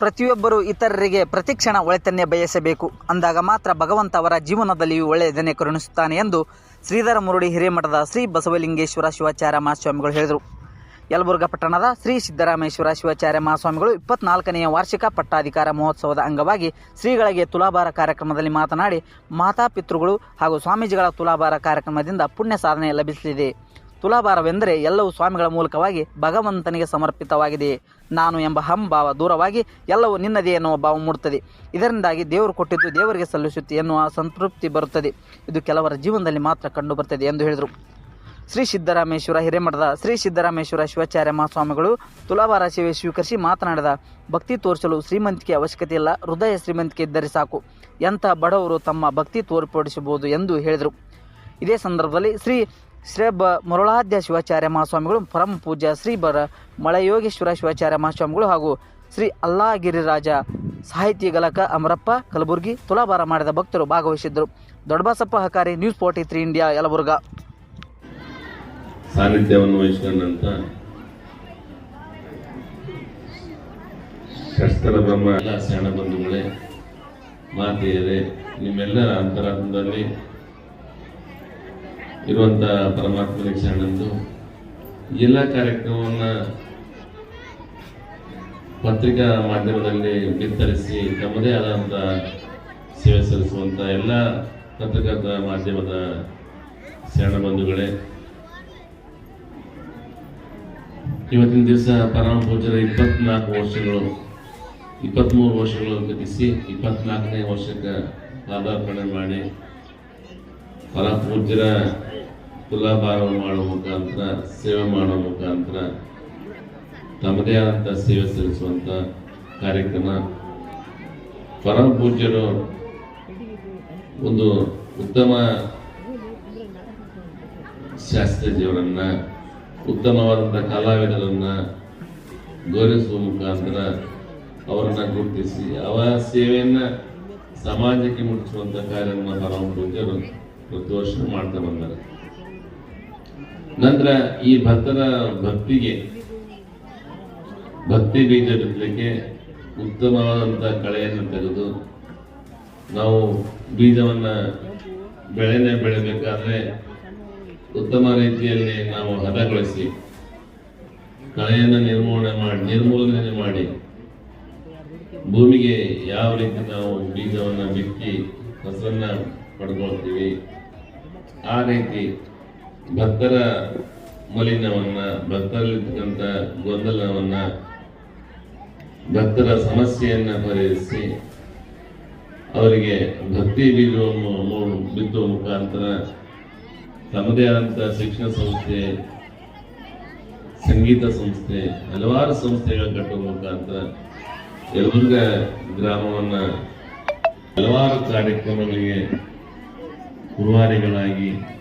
ಪ್ರತಿಯೊಬ್ಬರು ಇತರರಿಗೆ ಪ್ರತಿಕ್ಷಣ ಒಳಿತನ್ನೇ ಬಯಸಬೇಕು. ಅಂದಾಗ ಮಾತ್ರ ಭಗವಂತ ಅವರ ಜೀವನದಲ್ಲಿಯೂ ಒಳ್ಳೆಯದನ್ನೇ ಕರುಣಿಸುತ್ತಾನೆ ಎಂದು ಶ್ರೀಧರ ಮುರುಡಿ ಹಿರೇಮಠದ ಶ್ರೀ ಬಸವಲಿಂಗೇಶ್ವರ ಶಿವಾಚಾರ್ಯ ಮಹಾಸ್ವಾಮಿಗಳು ಹೇಳಿದರು. ಯಲಬುರ್ಗ ಪಟ್ಟಣದ ಶ್ರೀ ಸಿದ್ದರಾಮೇಶ್ವರ ಶಿವಾಚಾರ್ಯ ಮಹಾಸ್ವಾಮಿಗಳು ಇಪ್ಪತ್ನಾಲ್ಕನೆಯ ವಾರ್ಷಿಕ ಪಟ್ಟಾಧಿಕಾರ ಮಹೋತ್ಸವದ ಅಂಗವಾಗಿ ಶ್ರೀಗಳಿಗೆ ತುಲಾಭಾರ ಕಾರ್ಯಕ್ರಮದಲ್ಲಿ ಮಾತನಾಡಿ ಮಾತಾಪಿತೃಗಳು ಹಾಗೂ ಸ್ವಾಮೀಜಿಗಳ ತುಲಾಭಾರ ಕಾರ್ಯಕ್ರಮದಿಂದ ಪುಣ್ಯ ಸಾಧನೆ ಲಭಿಸಲಿದೆ. ತುಲಾಭಾರವೆಂದರೆ ಎಲ್ಲವೂ ಸ್ವಾಮಿಗಳ ಮೂಲಕವಾಗಿ ಭಗವಂತನಿಗೆ ಸಮರ್ಪಿತವಾಗಿದೆ. ನಾನು ಎಂಬ ಹಂಭಾವ ದೂರವಾಗಿ ಎಲ್ಲವೂ ನಿನ್ನದೇ ಎನ್ನುವ ಭಾವ ಮೂಡುತ್ತದೆ. ಇದರಿಂದಾಗಿ ದೇವರು ಕೊಟ್ಟಿದ್ದು ದೇವರಿಗೆ ಸಲ್ಲಿಸುತ್ತೆ ಎನ್ನುವ ಸಂತೃಪ್ತಿ ಬರುತ್ತದೆ. ಇದು ಕೆಲವರ ಜೀವನದಲ್ಲಿ ಮಾತ್ರ ಕಂಡುಬರುತ್ತದೆ ಎಂದು ಹೇಳಿದರು. ಶ್ರೀ ಸಿದ್ದರಾಮೇಶ್ವರ ಹಿರೇಮಠದ ಶ್ರೀ ಸಿದ್ದರಾಮೇಶ್ವರ ಶಿವಾಚಾರ್ಯ ಮಹಾಸ್ವಾಮಿಗಳು ತುಲಾಭಾರ ಸೇವೆ ಸ್ವೀಕರಿಸಿ ಮಾತನಾಡಿದ, ಭಕ್ತಿ ತೋರಿಸಲು ಶ್ರೀಮಂತಿಕೆ ಅವಶ್ಯಕತೆ ಇಲ್ಲ, ಹೃದಯ ಶ್ರೀಮಂತಿಕೆ ಇದ್ದರೆ ಸಾಕು. ಎಂಥ ಬಡವರು ತಮ್ಮ ಭಕ್ತಿ ತೋರ್ಪಡಿಸಬಹುದು ಎಂದು ಹೇಳಿದರು. ಇದೇ ಸಂದರ್ಭದಲ್ಲಿ ಶ್ರೀ ಶ್ರೇಬ ಮರುಳಾದ್ಯ ಶಿವಾಚಾರ್ಯ ಮಹಾಸ್ವಾಮಿಗಳು, ಪರಮ ಪೂಜ್ಯ ಶ್ರೀ ಬರ ಮಳೆಯೋಗೇಶ್ವರ ಶಿವಾಚಾರ್ಯ ಮಹಾಸ್ವಾಮಿಗಳು ಹಾಗೂ ಶ್ರೀ ಅಲ್ಲಾಗಿರಿರಾಜ ಸಾಹಿತಿ ಗಲಕ ಅಮರಪ್ಪ ಕಲಬುರ್ಗಿ ತುಲಾಭಾರ ಮಾಡಿದ ಭಕ್ತರು ಭಾಗವಹಿಸಿದ್ದರು. Doddabasappa Hakari news forty three India Yelburga. ಸಾನ್ನಿಧ್ಯವನ್ನು ವಹಿಸಿಕೊಂಡಂತ ಶಸ್ತ್ರ ಬ್ರಹ್ಮ ಎಲ್ಲ ಮಾತೆಯರೇ, ನಿಮ್ಮೆಲ್ಲರ ಅಂತರಾತ್ಮದಲ್ಲಿ ಇರುವಂತ ಪರಮಾತ್ಮ ಶರಣಂದು ಎಲ್ಲ ಕಾರ್ಯಕ್ರಮವನ್ನ ಪತ್ರಿಕಾ ಮಾಧ್ಯಮದಲ್ಲಿ ಬಿತ್ತರಿಸಿ ತಮ್ಮದೇ ಆದಂತ ಸೇವೆ ಸಲ್ಲಿಸುವಂತ ಎಲ್ಲ ಪತ್ರಿಕಾ ಮಾಧ್ಯಮದ ಶರಣ ಬಂಧುಗಳೇ, ಇವತ್ತಿನ ದಿವಸ ಪರಮ ಪೂಜರ ಇಪ್ಪತ್ನಾಲ್ಕು ವರ್ಷಗಳು, ಇಪ್ಪತ್ಮೂರು ವರ್ಷಗಳು ಗತಿಸಿ ಇಪ್ಪತ್ನಾಲ್ಕನೇ ವರ್ಷಕ್ಕೆ ಪಾದಾರ್ಪಣೆ ಮಾಡಿ ಪರಮ ಪೂಜ್ಯರ ತುಲಾಭಾರವನ್ನು ಮಾಡುವ ಮುಖಾಂತರ, ಸೇವೆ ಮಾಡುವ ಮುಖಾಂತರ ತಮ್ಮದೇ ಆದಂಥ ಸೇವೆ ಸಲ್ಲಿಸುವಂಥ ಕಾರ್ಯಕ್ರಮ. ಪರಮ ಪೂಜ್ಯರು ಒಂದು ಉತ್ತಮ ಶಾಸ್ತ್ರೀಜಿಯವರನ್ನ ಉತ್ತಮವಾದಂಥ ಕಲಾವಿದರನ್ನ ಗೌರವಿಸುವ ಮುಖಾಂತರ ಅವರನ್ನ ಗುರುತಿಸಿ ಅವರ ಸೇವೆಯನ್ನ ಸಮಾಜಕ್ಕೆ ಮುಟ್ಟಿಸುವಂಥ ಕಾರ್ಯವನ್ನು ಪರಮ ಪೂಜ್ಯರು ಪ್ರತಿ ವರ್ಷ ಮಾಡ್ತಾ ಬಂದಾರೆ. ನಂತರ ಈ ಭತ್ತದ ಭಕ್ತಿಗೆ, ಭಕ್ತಿ ಬೀಜ ಬಿತ್ತಲಿಕ್ಕೆ ಉತ್ತಮವಾದಂಥ ಕಳೆಯನ್ನು ತೆಗೆದು ನಾವು ಬೀಜವನ್ನ ಬೆಳೆನೇ ಬೆಳಿಬೇಕಾದ್ರೆ ಉತ್ತಮ ರೀತಿಯಲ್ಲಿ ನಾವು ಹದಗೊಳಿಸಿ ಕಳೆಯನ್ನು ನಿರ್ಮೂಲನೆ ಮಾಡಿ ನಿರ್ಮೂಲನೆ ಮಾಡಿ, ಭೂಮಿಗೆ ಯಾವ ರೀತಿ ನಾವು ಬೀಜವನ್ನು ಬಿತ್ತಿ ಫಸಲನ್ನ ಪಡ್ಕೊಳ್ತೀವಿ, ಆ ರೀತಿ ಭಕ್ತರ ಮಲಿನವನ್ನ ಭಕ್ತರಲ್ಲಿರ್ತಕ್ಕಂಥ ಗೊಂದಲವನ್ನ ಭಕ್ತರ ಸಮಸ್ಯೆಯನ್ನ ಪರಿಹರಿಸಿ ಅವರಿಗೆ ಭಕ್ತಿ ಬೀಜವನ್ನು ಬಿತ್ತುವ ಮುಖಾಂತರ ತಮ್ಮದೇ ಆದಂಥ ಶಿಕ್ಷಣ ಸಂಸ್ಥೆ, ಸಂಗೀತ ಸಂಸ್ಥೆ, ಹಲವಾರು ಸಂಸ್ಥೆಗಳ ಕಟ್ಟುವ ಮುಖಾಂತರ ಯಲಬುರ್ಗ ಗ್ರಾಮವನ್ನ ಹಲವಾರು ಕಾರ್ಯಕ್ರಮಗಳಿಗೆ ಕುರುವಾರಿಗಳಾಗಿ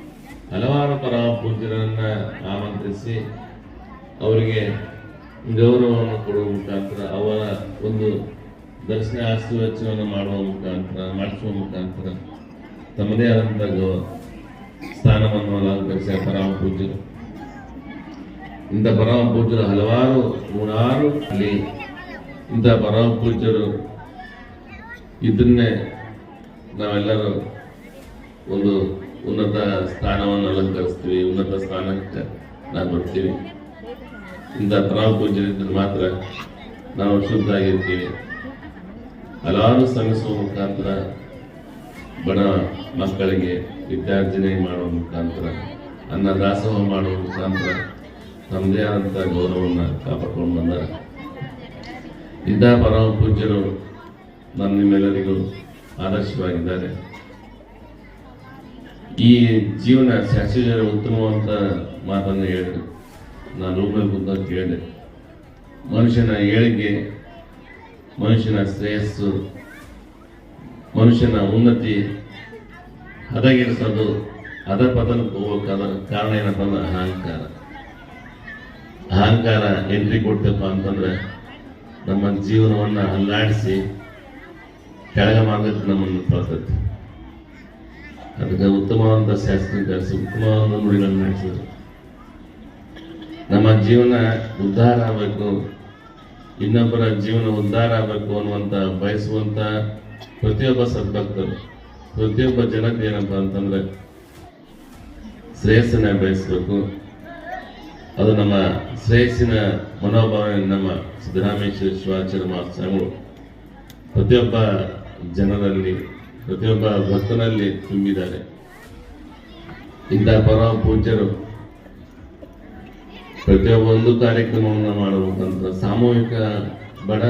ಹಲವಾರು ಪರಮ ಪೂಜ್ಯರನ್ನ ಆಮಂತ್ರಿಸಿ ಅವರಿಗೆ ಗೌರವವನ್ನು ಕೊಡುವ ಮುಖಾಂತರ, ಅವರ ಒಂದು ದರ್ಶನ ಆಸ್ತಿ ವೆಚ್ಚವನ್ನು ಮಾಡುವ ಮುಖಾಂತರ, ಮಾಡಿಸುವ ಮುಖಾಂತರ ತಮ್ಮದೇ ಆದಂಥ ಗೌ, ಸ್ಥಾನವನ್ನು ಅಲಂಕರಿಸಿದ ಪರಮ ಪೂಜ್ಯರು ಇಂಥ ಪರಮ ಪೂಜ್ಯರು ಹಲವಾರು, ನೂರಾರು ಅಲ್ಲಿ ಇಂಥ ಪರಮ ಪೂಜ್ಯರು ಇದನ್ನೇ ನಾವೆಲ್ಲರೂ ಒಂದು ಉನ್ನತ ಸ್ಥಾನವನ್ನು ಅಲಂಕರಿಸ್ತೀವಿ, ಉನ್ನತ ಸ್ಥಾನಕ್ಕೆ ನಾವು ಬರ್ತೀವಿ. ಇಂಥ ಪರಮ ಪೂಜ್ಯರಿದ್ದರೆ ಮಾತ್ರ ನಾವು ಶುದ್ಧ ಆಗಿರ್ತೀವಿ ಹಲವಾರು ಶ್ರಮಿಸುವ ಮುಖಾಂತರ, ಬಡ ಮಕ್ಕಳಿಗೆ ವಿದ್ಯಾರ್ಜನೆ ಮಾಡುವ ಮುಖಾಂತರ, ಅನ್ನ ದಾಸೋಹ ಮಾಡುವ ಮುಖಾಂತರ ತಮ್ಮದೇ ಆದಂಥ ಗೌರವವನ್ನು ಕಾಪಾಡ್ಕೊಂಡು ಬಂದ ಇಂಥ ಪರಮ ಪೂಜ್ಯರು ನಮ್ಮ ನಿಮ್ಮೆಲ್ಲರಿಗೂ ಆದರ್ಶವಾಗಿದ್ದಾರೆ. ಈ ಜೀವನ ಶಾಸ್ತ್ರೀಯರ ಉತ್ತಮವಂತ ಮಾತನ್ನು ಹೇಳಿದ್ರು. ನಾನು ರೂಮಲ್ಲಿ ಕೂತ ಕೇಳಿದೆ. ಮನುಷ್ಯನ ಏಳಿಗೆ, ಮನುಷ್ಯನ ಶ್ರೇಯಸ್ಸು, ಮನುಷ್ಯನ ಉನ್ನತಿ, ಹದಗೆಡಿಸೋದು ಹದ ಪತನಕ್ಕೆ ಹೋಗ್ಬೇಕಾದ ಕಾರಣ ಏನಪ್ಪ ಅಂದ್ರೆ ಅಹಂಕಾರ. ಅಹಂಕಾರ ಎಂಟ್ರಿ ಕೊಡ್ತಪ್ಪ ಅಂತಂದ್ರೆ ನಮ್ಮ ಜೀವನವನ್ನು ಅಲ್ಲಾಡಿಸಿ, ಕೆಳಗೆ ಮಾರ್ಗಕ್ಕೆ ನಮ್ಮನ್ನು ತಳ್ತೈತಿ ಅದಕ್ಕೆ ಉತ್ತಮವಾದ ಶಾಸ್ತ್ರ ಕಳಿಸಿ ಉತ್ತಮವಾದ ನುಡಿಗಳನ್ನು ನಡೆಸಿದ್ರು. ನಮ್ಮ ಜೀವನ ಉದ್ಧಾರ ಆಗಬೇಕು, ಇನ್ನೊಬ್ಬರ ಜೀವನ ಉದ್ಧಾರ ಆಗಬೇಕು ಅನ್ನುವಂತ ಬಯಸುವಂತ ಪ್ರತಿಯೊಬ್ಬ ಸದ್ಭಕ್ತರು ಪ್ರತಿಯೊಬ್ಬ ಜನಕ್ಕೆ ಏನಪ್ಪ ಅಂತಂದ್ರೆ ಶ್ರೇಯಸ್ಸನ್ನ ಬಯಸಬೇಕು. ಅದು ನಮ್ಮ ಶ್ರೇಯಸ್ಸಿನ ಮನೋಭಾವನೆ ನಮ್ಮ ಸಿದ್ದರಾಮೇಶ್ವರ ಶಿವಾಚಾರ್ಯ ಮಹಾಸ್ವಾಮಿಗಳು ಪ್ರತಿಯೊಬ್ಬ ಜನರಲ್ಲಿ ಪ್ರತಿಯೊಬ್ಬ ಭಕ್ತನಲ್ಲಿ ತುಂಬಿದ್ದಾರೆ. ಇಂಥ ಪರಮ ಪೂಜ್ಯರು ಪ್ರತಿಯೊಬ್ಬ ಒಂದು ಕಾರ್ಯಕ್ರಮವನ್ನು ಮಾಡಬೇಕಂತ ಸಾಮೂಹಿಕ ಬಡ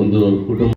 ಒಂದು ಕುಟುಂಬ